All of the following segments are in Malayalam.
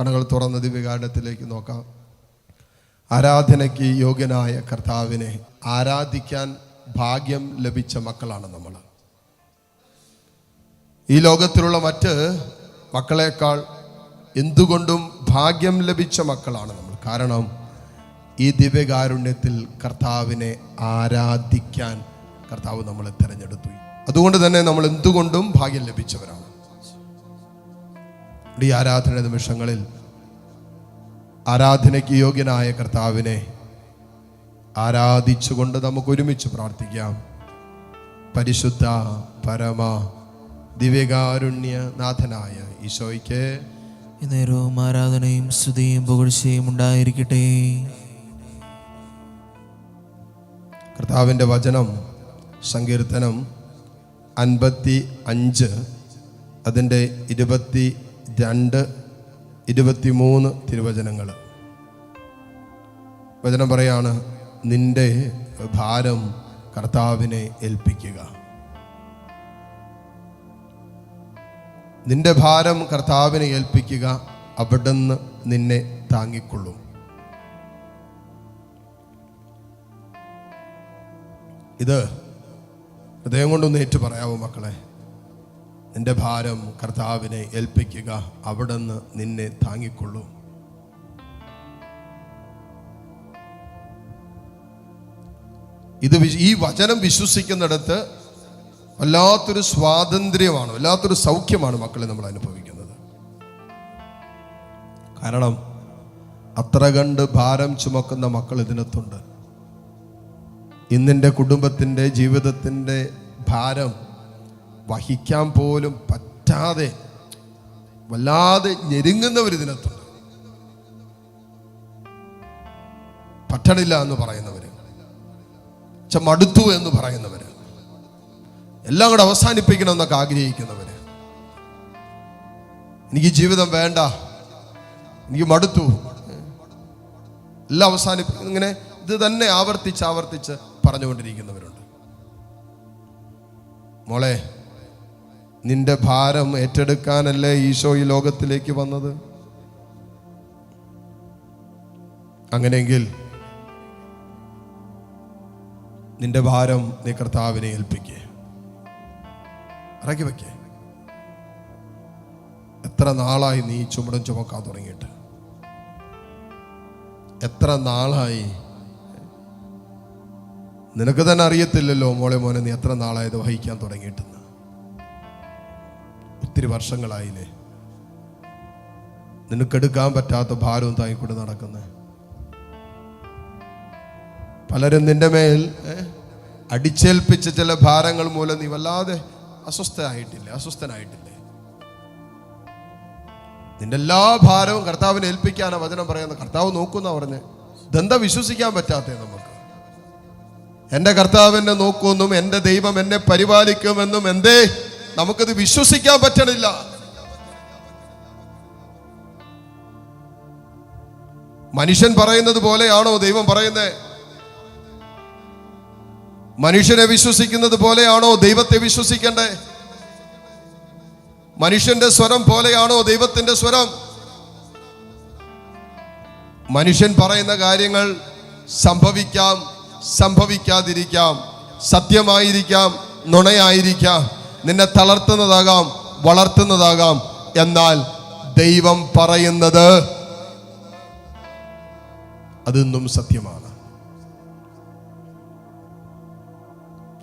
കണകൾ തുറന്ന ദിവ്യകാരണത്തിലേക്ക് നോക്കാം. ആരാധനയ്ക്ക് യോഗ്യനായ കർത്താവിനെ ആരാധിക്കാൻ ഭാഗ്യം ലഭിച്ച മക്കളാണ് നമ്മൾ. ഈ ലോകത്തിലുള്ള മറ്റ് മക്കളെക്കാൾ എന്തുകൊണ്ടും ഭാഗ്യം ലഭിച്ച മക്കളാണ് നമ്മൾ. കാരണം ഈ ദിവ്യകാരുണ്യത്തിൽ കർത്താവിനെ ആരാധിക്കാൻ കർത്താവ് നമ്മളെ തിരഞ്ഞെടുത്തു. അതുകൊണ്ട് തന്നെ നമ്മൾ എന്തുകൊണ്ടും ഭാഗ്യം ലഭിച്ചവരാണ്. ഈ ആരാധന നിമിഷങ്ങളിൽ ആരാധനയ്ക്ക് യോഗ്യനായ കർത്താവിനെ ആരാധിച്ചുകൊണ്ട് നമുക്ക് ഒരുമിച്ച് പ്രാർത്ഥിക്കാം. പരിശുദ്ധ പരമ ദിവ്യകാരുണ്യ നാഥനായ ഈശോയ്ക്ക് നേരവും ആരാധനയും സ്തുതിയും പുകഴ്ചയും ഉണ്ടായിരിക്കട്ടെ. കർത്താവിന്റെ വചനം സങ്കീർത്തനം അൻപത്തി അഞ്ച് അതിന്റെ ഇരുപത്തി രണ്ട് ഇരുപത്തി മൂന്ന് തിരുവചനങ്ങൾ വചനം പറയാണ് നിന്റെ ഭാരം കർത്താവിനെ ഏൽപ്പിക്കുക. നിന്റെ ഭാരം കർത്താവിനെ ഏൽപ്പിക്കുക അവിടുന്ന് നിന്നെ താങ്ങിക്കൊള്ളും. ഇത് ഹൃദയം കൊണ്ടൊന്ന് ഏറ്റു പറയാവോ മക്കളെ. നിന്റെ ഭാരം കർത്താവിനെ ഏൽപ്പിക്കുക അവിടുന്ന് നിന്നെ താങ്ങിക്കൊള്ളൂ. ഇത് ഈ വചനം വിശ്വസിക്കുന്നിടത്ത് വല്ലാത്തൊരു സ്വാതന്ത്ര്യമാണ് വല്ലാത്തൊരു സൗഖ്യമാണ് മക്കളെ നമ്മൾ അനുഭവിക്കുന്നത്. കാരണം അത്ര കണ്ട് ഭാരം ചുമക്കുന്ന മക്കൾ ഇതിനകത്തുണ്ട്. ഇന്നിന്റെ കുടുംബത്തിന്റെ ജീവിതത്തിന്റെ ഭാരം വഹിക്കാൻ പോലും പറ്റാതെ വല്ലാതെ ഞെരുങ്ങുന്നവർ ഇതിനകത്തുണ്ട്. പറ്റണില്ല എന്ന് പറയുന്നവര്. ച മടുത്തു എന്ന് പറയുന്നവര്. എല്ലാം കൂടെ അവസാനിപ്പിക്കണം എന്നൊക്കെ ആഗ്രഹിക്കുന്നവര്. എനിക്ക് ജീവിതം വേണ്ട. എനിക്ക് മടുത്തു. എല്ലാം അവസാനിപ്പിക്കും ഇങ്ങനെ ഇത് തന്നെ ആവർത്തിച്ച് ആവർത്തിച്ച് പറഞ്ഞുകൊണ്ടിരിക്കുന്നവരുണ്ട്. മോളെ നിന്റെ ഭാരം ഏറ്റെടുക്കാനല്ലേ ഈശോ ഈ ലോകത്തിലേക്ക് വന്നത്? അങ്ങനെയെങ്കിൽ നിന്റെ ഭാരം നീ കർത്താവിനെ ഏൽപ്പിക്കേ. ഇറക്കി വയ്ക്കേ എത്ര നാളായി നീ ചുമടം ചുമക്കാൻ തുടങ്ങിയിട്ട്? എത്ര നാളായി? നിനക്ക് തന്നെ അറിയത്തില്ലല്ലോ മോളെ മോനെ നീ എത്ര നാളായത് വഹിക്കാൻ തുടങ്ങിയിട്ടെന്ന്. ഒത്തിരി വർഷങ്ങളായില്ലേ? നിനക്കെടുക്കാൻ പറ്റാത്ത ഭാരവും താങ്ങിക്കൊണ്ട് നടക്കുന്നത് പലരും നിന്റെ മേൽ അടിച്ചേൽപ്പിച്ച ചില ഭാരങ്ങൾ മൂലം നീ വല്ലാതെ അസ്വസ്ഥനായിട്ടില്ലേ അസ്വസ്ഥനായിട്ടില്ലേ? നിന്റെ എല്ലാ ഭാരവും കർത്താവിനെ ഏൽപ്പിക്കാനാ വചനം പറയുന്നത്. കർത്താവ് നോക്കുന്ന പറഞ്ഞ്. ദന്ത വിശ്വസിക്കാൻ പറ്റാത്തേ നമുക്ക്? എന്റെ കർത്താവിനെ നോക്കുമെന്നും എന്റെ ദൈവം എന്നെ പരിപാലിക്കുമെന്നും എന്തേ? നമുക്കത് വിശ്വസിക്കാൻ പറ്റണില്ല. മനുഷ്യൻ പറയുന്നത് പോലെയാണോ ദൈവം പറയുന്നത് മനുഷ്യനെ വിശ്വസിക്കുന്നത് പോലെയാണോ ദൈവത്തെ വിശ്വസിക്കണ്ടേ? മനുഷ്യന്റെ സ്വരം പോലെയാണോ ദൈവത്തിന്റെ സ്വരം? മനുഷ്യൻ പറയുന്ന കാര്യങ്ങൾ സംഭവിക്കാം സംഭവിക്കാതിരിക്കാം സത്യമായിരിക്കാം നുണയായിരിക്കാം. നിന്നെ തളർത്തുന്നതാകാം വളർത്തുന്നതാകാം എന്നാൽ ദൈവം പറയുന്നത് അതെന്നും സത്യമാണ്.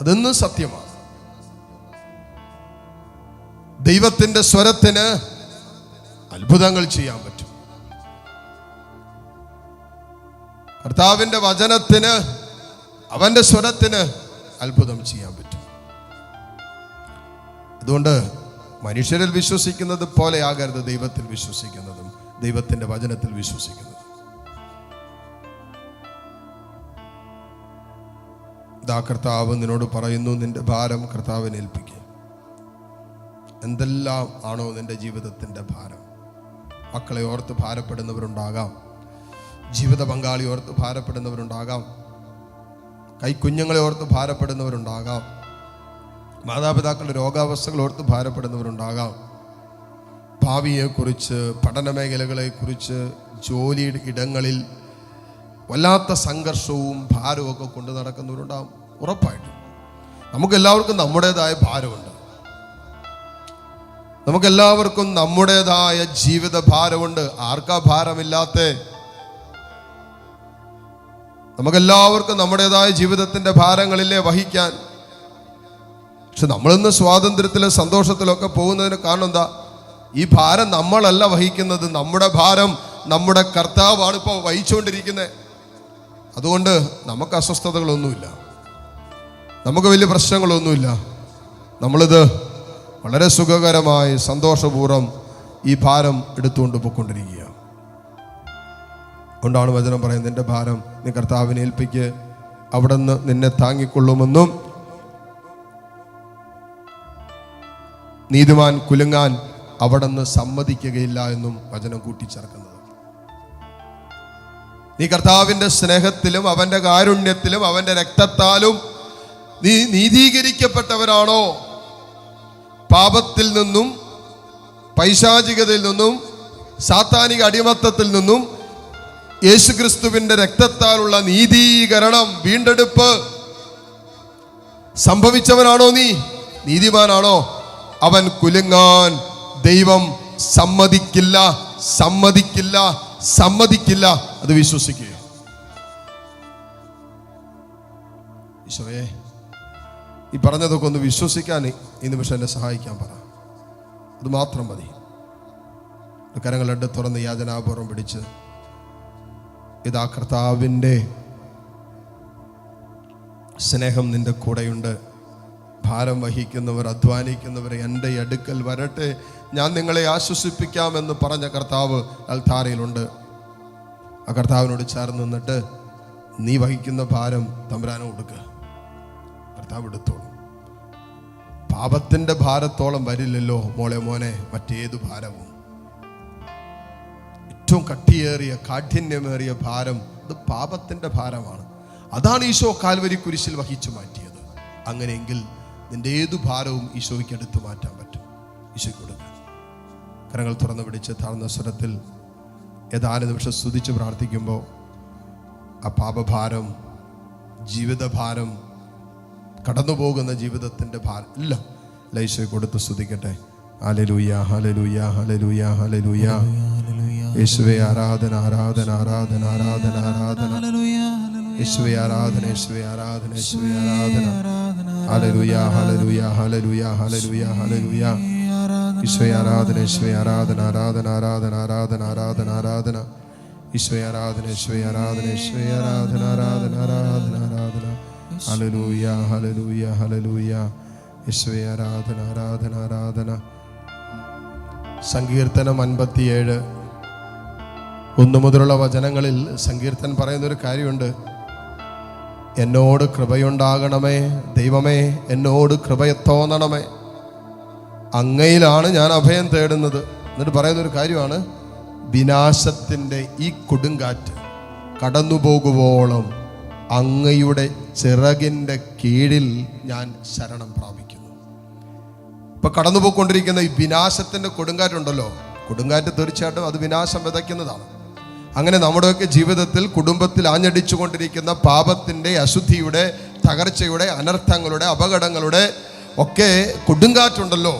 അതെന്നും സത്യമാണ്. ദൈവത്തിന്റെ സ്വരത്തിന് അത്ഭുതങ്ങൾ ചെയ്യാൻ പറ്റും. കർത്താവിന്റെ വചനത്തിന് അവന്റെ സ്വരത്തിന് അത്ഭുതം ചെയ്യാൻ പറ്റും. അതുകൊണ്ട് മനുഷ്യരിൽ വിശ്വസിക്കുന്നത് പോലെ ആകരുത് ദൈവത്തിൽ വിശ്വസിക്കുന്നതും ദൈവത്തിന്റെ വചനത്തിൽ വിശ്വസിക്കുന്നതും. ദാ കർത്താവ് നിന്നോട് പറയുന്നു നിന്റെ ഭാരം കർത്താവിനെ ഏൽപ്പിക്കുക എന്തെല്ലാം ആണോ നിന്റെ ജീവിതത്തിന്റെ ഭാരം? മക്കളെ ഓർത്ത് ഭാരപ്പെടുന്നവരുണ്ടാകാം. ജീവിത പങ്കാളി ഓർത്ത് ഭാരപ്പെടുന്നവരുണ്ടാകാം. കൈക്കുഞ്ഞുങ്ങളെ ഓർത്ത് ഭാരപ്പെടുന്നവരുണ്ടാകാം. മാതാപിതാക്കളുടെ രോഗാവസ്ഥകൾ ഓർത്ത് ഭാരപ്പെടുന്നവരുണ്ടാകാം. ഭാവിയെക്കുറിച്ച് പഠന മേഖലകളെക്കുറിച്ച് ജോലി ഇടങ്ങളിൽ വല്ലാത്ത സംഘർഷവും ഭാരവും ഒക്കെ കൊണ്ട് നടക്കുന്നവരുണ്ടാവും. ഉറപ്പായിട്ടും. നമുക്കെല്ലാവർക്കും നമ്മുടേതായ ഭാരമുണ്ട്. നമുക്കെല്ലാവർക്കും നമ്മുടേതായ ജീവിത ഭാരമുണ്ട് ആർക്കാ ഭാരമില്ലാത്ത? നമുക്കെല്ലാവർക്കും നമ്മുടേതായ ജീവിതത്തിന്റെ ഭാരങ്ങളില്ലേ വഹിക്കാൻ. പക്ഷെ നമ്മളിന്ന് സ്വാതന്ത്ര്യത്തിലും സന്തോഷത്തിലൊക്കെ പോകുന്നതിന് കാരണം എന്താ? ഈ ഭാരം നമ്മളല്ല വഹിക്കുന്നത്. നമ്മുടെ ഭാരം നമ്മുടെ കർത്താവാണ് ഇപ്പോൾ വഹിച്ചുകൊണ്ടിരിക്കുന്നത്. അതുകൊണ്ട് നമുക്ക് അസ്വസ്ഥതകളൊന്നുമില്ല. നമുക്ക് വലിയ പ്രശ്നങ്ങളൊന്നുമില്ല. നമ്മളിത് വളരെ സുഖകരമായി സന്തോഷപൂർവം ഈ ഭാരം എടുത്തുകൊണ്ട് പോയിക്കൊണ്ടിരിക്കുക അതുകൊണ്ടാണ് വചനം പറയുന്നത് നിന്റെ ഭാരം നീ കർത്താവിനെ ഏൽപ്പിക്ക്. അവിടെ നിന്ന് നിന്നെ താങ്ങിക്കൊള്ളുമെന്നും നീതിമാൻ കുലുങ്ങാൻ അവിടെ നിന്ന് സമ്മതിക്കുകയില്ല എന്നും വചനം കൂട്ടിച്ചേർക്കുന്നത്. നീ കർത്താവിന്റെ സ്നേഹത്തിലും അവന്റെ കാരുണ്യത്തിലും അവന്റെ രക്തത്താലും നീ നീതീകരിക്കപ്പെട്ടവരാണോ? പാപത്തിൽ നിന്നും പൈശാചികതയിൽ നിന്നും സാത്താനിക അടിമത്തത്തിൽ നിന്നും യേശുക്രിസ്തുവിന്റെ രക്തത്താലുള്ള നീതീകരണം വീണ്ടെടുപ്പ് സംഭവിച്ചവനാണോ നീ? നീതിമാനാണോ? അവൻ കുലുങ്ങാൻ ദൈവം സമ്മതിക്കില്ല സമ്മതിക്കില്ല സമ്മതിക്കില്ല. അത് വിശ്വസിക്കുക. ഈ പറഞ്ഞതൊക്കെ ഒന്ന് വിശ്വസിക്കാൻ ഈ നിമിഷം എന്നെ സഹായിക്കാൻ പറ. അത് മാത്രം മതി. കരങ്ങളെട്ട് തുറന്ന് യാചനാപൂർവം പിടിച്ച് ഇതാ കർത്താവിന്റെ സ്നേഹം നിന്റെ കൂടെയുണ്ട്. ഭാരം വഹിക്കുന്നവർ അധ്വാനിക്കുന്നവർ എന്റെ അടുക്കൽ വരട്ടെ. ഞാൻ നിങ്ങളെ ആശ്വസിപ്പിക്കാമെന്ന് പറഞ്ഞ കർത്താവ് അൽത്താരയിലുണ്ട്. ആ കർത്താവിനോട് ചേർന്ന് നിന്നിട്ട് നീ വഹിക്കുന്ന ഭാരം തമ്പുരാനം കൊടുക്കുക കർത്താവ് എടുത്തോളും. പാപത്തിന്റെ ഭാരത്തോളം വരില്ലല്ലോ മോളെ മോനെ മറ്റേത് ഭാരവും. ഏറ്റവും കട്ടിയേറിയ കാഠിന്യമേറിയ ഭാരം അത് പാപത്തിന്റെ ഭാരമാണ്. അതാണ് ഈശോ കാൽവരി കുരിശിൽ വഹിച്ചു മാറ്റിയത്. അങ്ങനെയെങ്കിൽ നിന്റെ ഏതു ഭാരവും ഈശോയ്ക്ക് എടുത്തു മാറ്റാൻ പറ്റും. ഈശോയ്ക്ക് കൊടുക്കുക കരങ്ങൾ തുറന്നു പിടിച്ച് താഴ്ന്ന സ്വരത്തിൽ ഏതാനും നിമിഷം സ്തുതിച്ച് പ്രാർത്ഥിക്കുമ്പോൾ ആ പാപഭാരം ജീവിതഭാരം കടന്നു പോകുന്ന ജീവിതത്തിന്റെ ഭാരം ഇല്ല ലൈശോയ്ക്ക് കൊടുത്ത് സ്തുതിക്കട്ടെ. ഹല്ലേലൂയ ഹല്ലേലൂയ ഹല്ലേലൂയ ഹല്ലേലൂയ. യേശുവേ ആരാധന ആരാധന ആരാധന ആരാധന ആരാധന. യേശുവേ ആരാധന യേശുവേ ആരാധന യേശുവേ ആരാധന. ഹല്ലേലൂയ ഹല്ലേലൂയ ഹല്ലേലൂയ ഹല്ലേലൂയ ആരാധന ഈശോയെ ആരാധന ഈശോയെ ആരാധന ആരാധന ആരാധന ആരാധന ആരാധന ആരാധന. ഈശോയെ ആരാധന ഈശോയെ ആരാധന ഈശോയെ ആരാധന ആരാധന ആരാധന ആരാധന. ഹല്ലേലൂയ ഹല്ലേലൂയ ഹല്ലേലൂയ. ഈശോയെ ആരാധന ആരാധന ആരാധന. സങ്കീർത്തനം അൻപത്തിയേഴ്. ഒന്നു മുതലുള്ള വചനങ്ങളിൽ സങ്കീർത്തൻ പറയുന്നൊരു കാര്യമുണ്ട്. എന്നോട് കൃപയുണ്ടാകണമേ. ദൈവമേ എന്നോട് കൃപയെ തോന്നണമേ. അങ്ങയിലാണ് ഞാൻ അഭയം തേടുന്നത്. എന്നിട്ട് പറയുന്ന ഒരു കാര്യമാണ്. വിനാശത്തിന്റെ ഈ കൊടുങ്കാറ്റ് കടന്നു പോകുവോളം അങ്ങയുടെ ചിറകിന്റെ കീഴിൽ ഞാൻ ശരണം പ്രാപിക്കുന്നു. ഇപ്പം കടന്നു പോയിക്കൊണ്ടിരിക്കുന്ന ഈ വിനാശത്തിന്റെ കൊടുങ്കാറ്റുണ്ടല്ലോ. കൊടുങ്കാറ്റ് തീർച്ചയായിട്ടും അത് വിനാശം വിതയ്ക്കുന്നതാണ്. അങ്ങനെ നമ്മുടെയൊക്കെ ജീവിതത്തിൽ കുടുംബത്തിൽ ആഞ്ഞടിച്ചുകൊണ്ടിരിക്കുന്ന പാപത്തിന്റെ അശുദ്ധിയുടെ തകർച്ചയുടെ അനർത്ഥങ്ങളുടെ അപകടങ്ങളുടെ ഒക്കെ കൊടുങ്കാറ്റുണ്ടല്ലോ.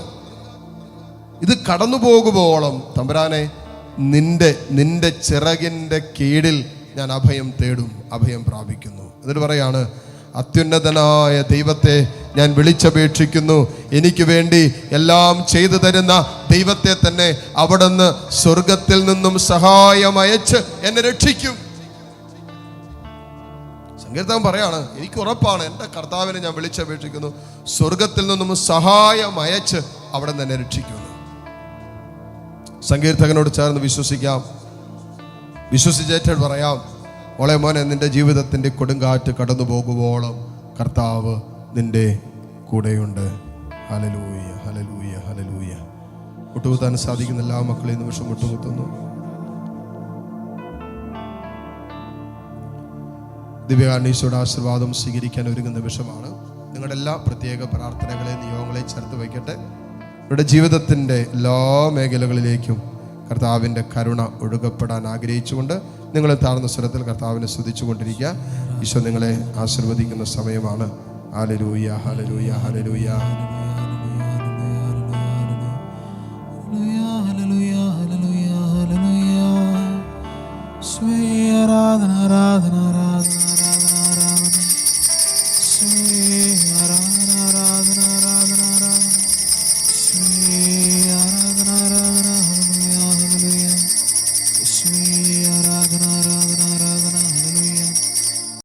ഇത് കടന്നു പോകുമ്പോളം തമ്പുരാനെ നിന്റെ നിന്റെ ചിറകിന്റെ കീഴിൽ ഞാൻ അഭയം തേടും അഭയം പ്രാപിക്കുന്നു. എന്നിട്ട് പറയാണ് അത്യുന്നതനായ ദൈവത്തെ ഞാൻ വിളിച്ചപേക്ഷിക്കുന്നു. എനിക്ക് വേണ്ടി എല്ലാം ചെയ്തു തരുന്ന ദൈവത്തെ തന്നെ അവിടുന്ന് സ്വർഗത്തിൽ നിന്നും സഹായം അയച്ച് എന്നെ രക്ഷിക്കും. സങ്കീർത്തനം പറയാണ് എനിക്ക് ഉറപ്പാണ് എന്റെ കർത്താവിനെ ഞാൻ വിളിച്ചപേക്ഷിക്കുന്നു. സ്വർഗത്തിൽ നിന്നും സഹായം അയച്ച് അവിടെ എന്നെ രക്ഷിക്കുന്നു. സങ്കീർത്തകനോട് ചേർന്ന് വിശ്വസിക്കാം. വിശ്വസിച്ചേറ്റ പറയാം മോളെ മോനെ നിന്റെ ജീവിതത്തിന്റെ കൊടുങ്കാറ്റ് കടന്നു പോകുവോളം കർത്താവ് നിന്റെ കൂടെയുണ്ട്. ഹലലൂയ ഹലലൂയ ഹലലൂയ മുട്ടുകുത്താൻ സാധിക്കുന്ന എല്ലാ മക്കളെയും നിമിഷം മുട്ടുകുത്തുന്നു ദിവ്യാണീശോയുടെ ആശീർവാദം സ്വീകരിക്കാൻ ഒരുങ്ങുന്ന നിമിഷമാണ്. നിങ്ങളുടെ എല്ലാ പ്രത്യേക പ്രാർത്ഥനകളെ നിയോഗങ്ങളെ ചേർത്ത് വയ്ക്കട്ടെ. ഇവിടെ ജീവിതത്തിന്റെ എല്ലാ മേഖലകളിലേക്കും കർത്താവിന്റെ കരുണ ഒഴുകപ്പെടാൻ ആഗ്രഹിച്ചുകൊണ്ട് നിങ്ങളെ താഴ്ന്ന സ്വരത്തിൽ കർത്താവിനെ സ്തുതിച്ചുകൊണ്ടിരിക്കുക. ഈശോ നിങ്ങളെ ആശീർവദിക്കുന്ന സമയമാണ്. Hallelujah, hallelujah, hallelujah. Hallelujah, hallelujah, hallelujah. Sweet Radha, Radha.